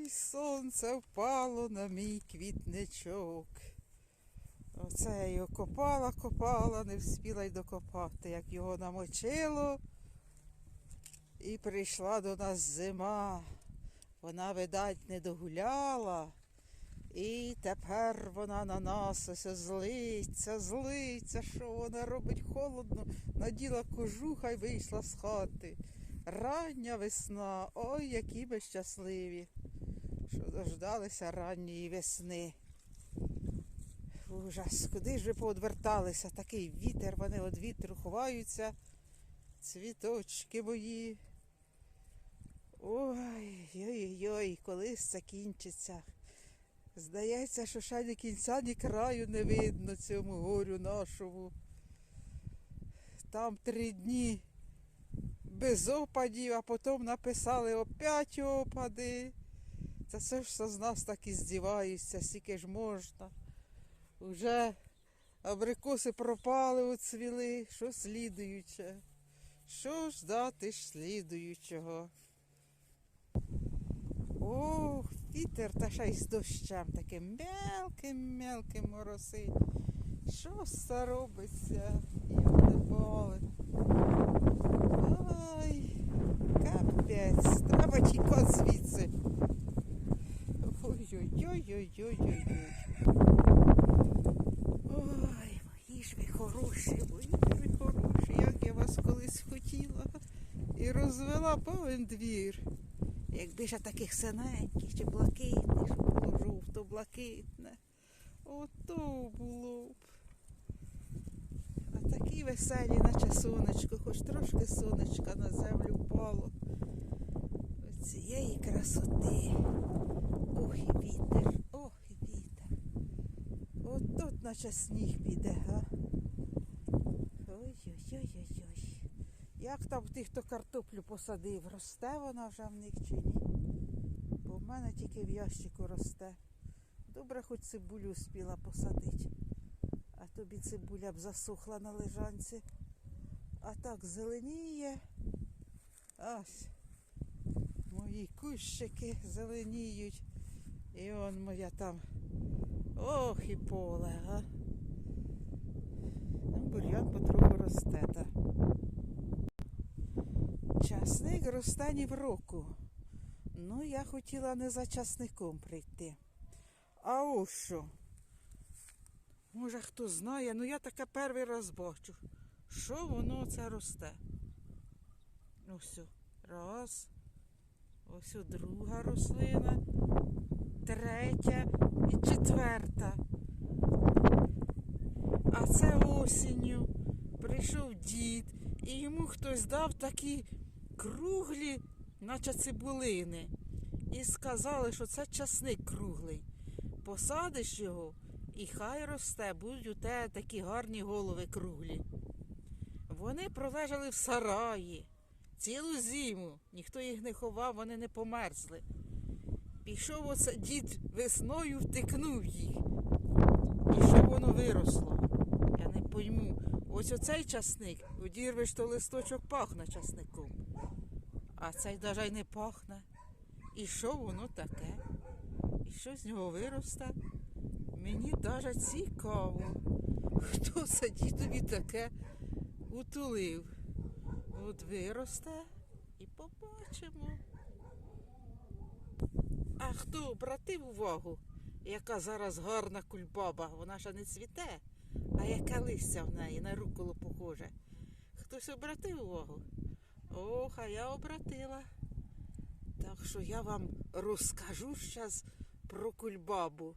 Ой, сонце впало на мій квітничок. Оце я його копала, копала, не вспіла й докопати, як його намочило. І прийшла до нас зима. Вона, видать, не догуляла. І тепер вона на нас ось злиться, злиться, що вона робить холодно, наділа кожуха й вийшла з хати. Рання весна, ой, які ми щасливі, що дождалися ранньої весни. Ужас, куди ж ви поодверталися? Такий вітер, вони від вітру ховаються. Цвіточки мої. Ой, ой-ой, колись це кінчиться. Здається, що ще ні кінця, ні краю не видно цьому горю нашому. Там три дні без опадів, а потім написали опять опади. Та це ж все з нас так і здіваються, скільки ж можна. Уже абрикоси пропали, оцвіли, що слідуюче. Що ж дати ж слідуючого? Ох, вітер та ще й з дощем таким мелким-мелким моросить. Що це робиться? Йоли боли. Ой, капець, треба тікати звідси. Ой-ой-ой-ой-ой-ой. Мої ж ви хороші, мої ж ви хороші, як я вас колись хотіла. І розвела повен двір. Якби ж таких синеньких чи блакитних, щоб було жовто-блакитне. Ото було б. А такі веселі, наче сонечко, хоч трошки сонечка на землю впало. Цієї красоти. Ох і вітер, ох і вітер. От тут наче сніг піде, га. Ой-ой-ой-ой-ой. Як там тих, хто картоплю посадив, росте вона вже в них чи ні? Бо в мене тільки в ящику росте. Добре, хоч цибулю спіла посадити. А тобі цибуля б засохла на лежанці. А так зеленіє. Ось. Мої кущики зеленіють. І он моя там. Ох і поле, га. Ну, бур'ян потроху росте. Та. Часник росте ні в року. Ну, я хотіла не за часником прийти. А ось що? Може, хто знає, ну я таке перший раз бачу. Що воно це росте? Ось. Раз. Ось друга рослина. Третя і четверта. А це осінню прийшов дід, і йому хтось дав такі круглі, наче цибулини. І сказали, що це часник круглий. Посадиш його, і хай росте, будуть у тебе такі гарні голови круглі. Вони пролежали в сараї цілу зиму, ніхто їх не ховав, вони не померзли. Пішов оце дід весною, втикнув їх. І що воно виросло? Я не пойму. Ось оцей часник, одірвеш, то листочок пахне часником. А цей навіть не пахне. І що воно таке? І що з нього виросте? Мені навіть цікаво, хто це дідові таке утулив. От виросте і побачимо. А хто обратив увагу, яка зараз гарна кульбаба, вона ще не цвіте, а яке листя в неї на руколо похоже. Хтось обратив увагу? Ох, а я обратила. Так що я вам розкажу зараз про кульбабу.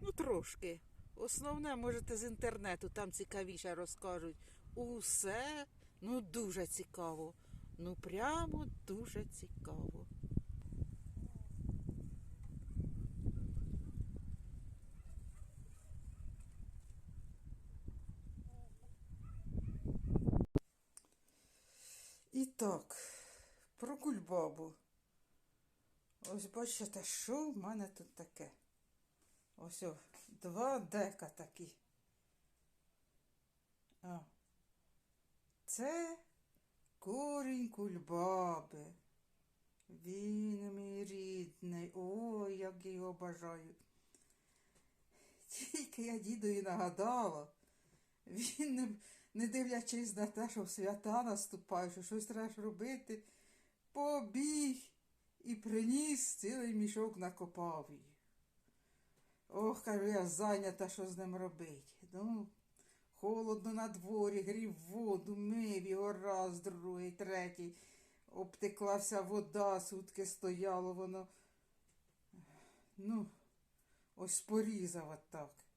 Ну, трошки. Основне можете з інтернету, там цікавіше розкажуть. Усе, ну дуже цікаво. Ну прямо дуже цікаво. І так, про кульбабу. Ось бачите, що в мене тут таке. Ось о, два дека такі. О. Це корінь кульбаби. Він мій рідний, ой, як я його бажаю. Тільки я дідові нагадала, він, не, не дивлячись на те, що свята наступають, що щось треба робити, побіг і приніс цілий мішок накопав її. Ох, кажу, я зайнята, що з ним робить. Ну, холодно на дворі, грів воду, мив його раз, другий, третій. Обтеклася вода, сутки стояло воно. Ну, ось порізав отак.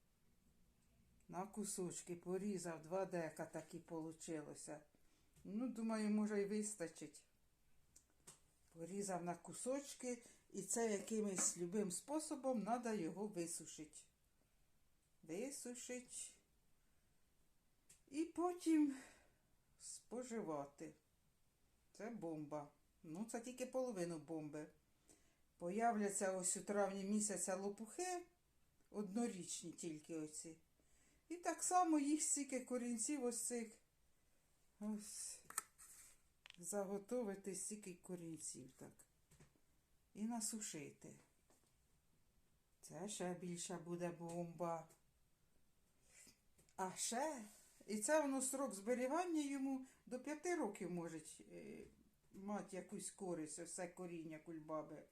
На кусочки порізав, два дека такі получилося. Ну, думаю, може й вистачить. Порізав на кусочки, і це якимось любим способом треба його висушити. Висушить. І потім споживати. Це бомба. Ну, це тільки половину бомби. Появляться ось у травні місяця лопухи, однорічні тільки оці. І так само їх стільки корінців ось цих. Ось. Заготовити стільки корінців так. І насушити. Це ще більша буде бомба. А ще, і це воно срок зберігання йому до п'яти років може е, мати якусь користь, все коріння кульбаби.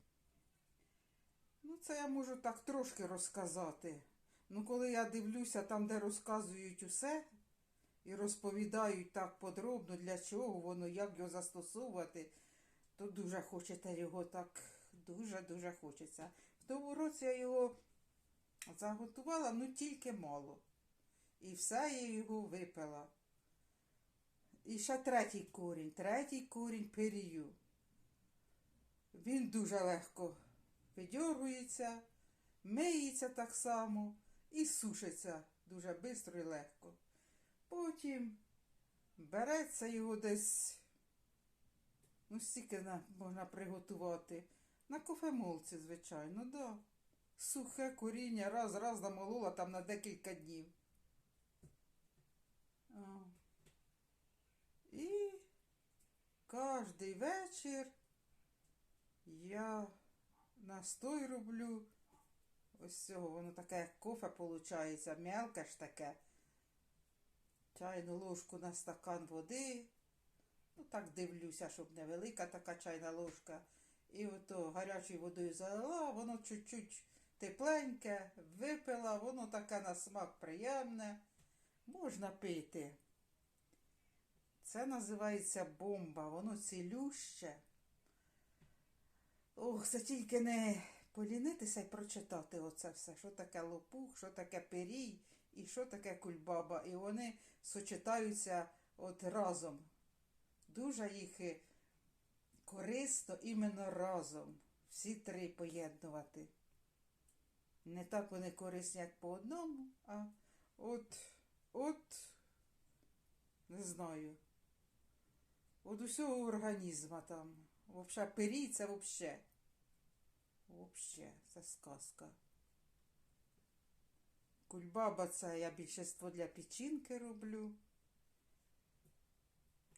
Ну, це я можу так трошки розказати. Ну, коли я дивлюся там, де розказують усе, і розповідають так подробно, для чого воно, як його застосовувати, то дуже хочете його так, дуже-дуже хочеться. В тому році я його заготувала, ну тільки мало. І все я його випила. І ще третій корінь, третій корінь перію. Він дуже легко видьоргується, миється так само і сушиться дуже швидко і легко. Потім береться його десь, ну, стільки на, можна приготувати. На кофемолці, звичайно, да. Сухе коріння раз-раз намолола там на декілька днів. О. І кожний вечір я настой роблю. Ось цього, воно таке, кофе виходить, мелке ж таке. Чайну ложку на стакан води. Ну, так дивлюся, щоб невелика така чайна ложка. І ото гарячою водою залила, воно чуть-чуть тепленьке, випила, воно таке на смак приємне. Можна пити. Це називається бомба, воно цілюще. Ох, це тільки не полінитися і прочитати оце все, що таке лопух, що таке перій і що таке кульбаба. І вони сочетаються от разом. Дуже їх корисно іменно разом. Всі три поєднувати. Не так вони корисні, як по одному, а от, от, не знаю. От усього організма там. Вообще, перій це вообще. Вообще, це сказка. Кульбаба це я більшість для печінки роблю.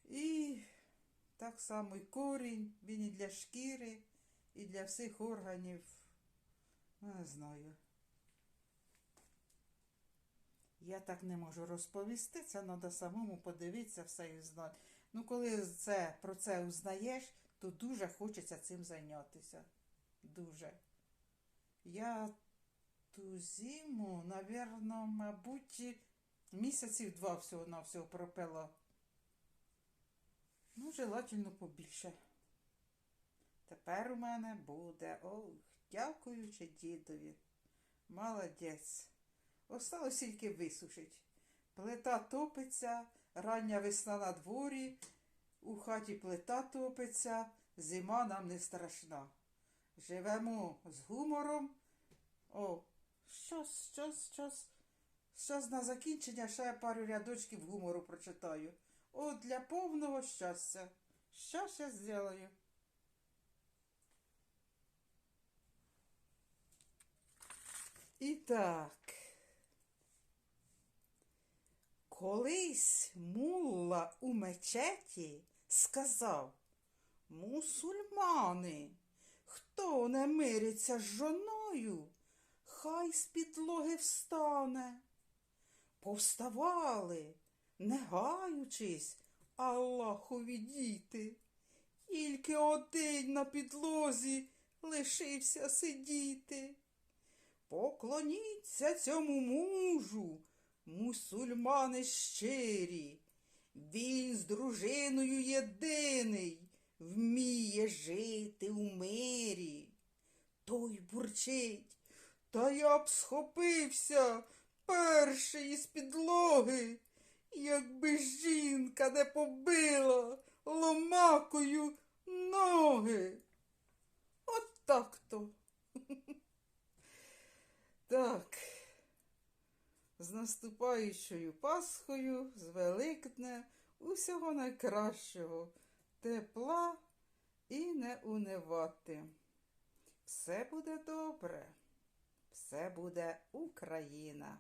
І так само і корінь, він і для шкіри, і для всіх органів. Ну, Не знаю. Я так не можу розповісти, це треба самому подивитися все і знати. Ну, коли це, про це узнаєш, то дуже хочеться цим зайнятися. Дуже. Я ту зиму, навірно, мабуть, місяців два всього на всього пропила. Ну, желательно побільше. Тепер у мене буде. Ох, дякуючи дідові. Молодець. Осталось тільки висушить. Плита топиться, рання весна на дворі, у хаті плита топиться, зима нам не страшна. Живемо з гумором. О, щас, щас, щас. Щас на закінчення ще я пару рядочків гумору прочитаю. О, для повного щастя. Щас я зроблю. І так. Колись мулла у мечеті сказав, Мусульмани, хто не мириться з жоною, хай з підлоги встане. Повставали, не гаючись, Аллахові діти. Тільки один на підлозі лишився сидіти. Поклоніться цьому мужу, мусульмани щирі. Він з дружиною єдиний вміє жити у мирі. Той бурчить, та я б схопився перший із підлоги, якби жінка не побила ломакою ноги. От так то. Так. З наступаючою Пасхою, з Великдне, усього найкращого, тепла і не унивати. Все буде добре, все буде Україна.